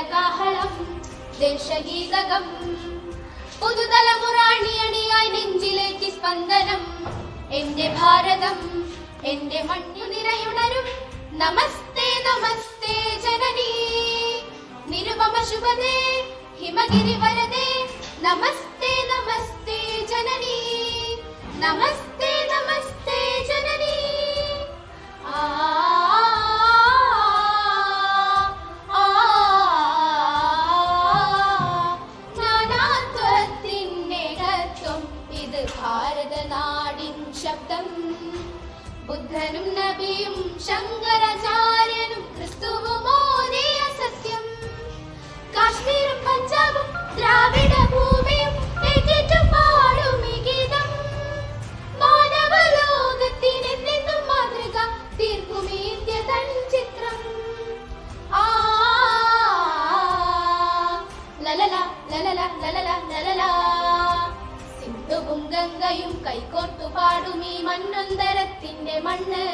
വീരകാഹളം ദേശഗീതകം. പുതുതലമുറാണിയണിയായി നെഞ്ചിലേക്ക് സ്പന്ദനം. എന്റെ ഭാരതം എന്റെ മണ്ണു നിറയുണരും. നമസ്തേ നമസ്തേ ജനനീ. നിരുപമ ശുഭദേ ഹിമഗിരി വരദേ. നമസ്തേ നമസ്തേ ജനനീ. നമസ്തേ ഭാരതനാടിൻ ശബ്ദം. ബുദ്ധനും നബിയും ശങ്കരാചാര്യനും ക്രിസ്തുവും ഓതിയ സത്യം. കാശ്മീരും പഞ്ചാബും ദ്രാവിഡ ഗംഗയും കൈകോർത്തു പാടും ഈ മണ്ണൊന്തരത്തിന്റെ മണ്ണ്.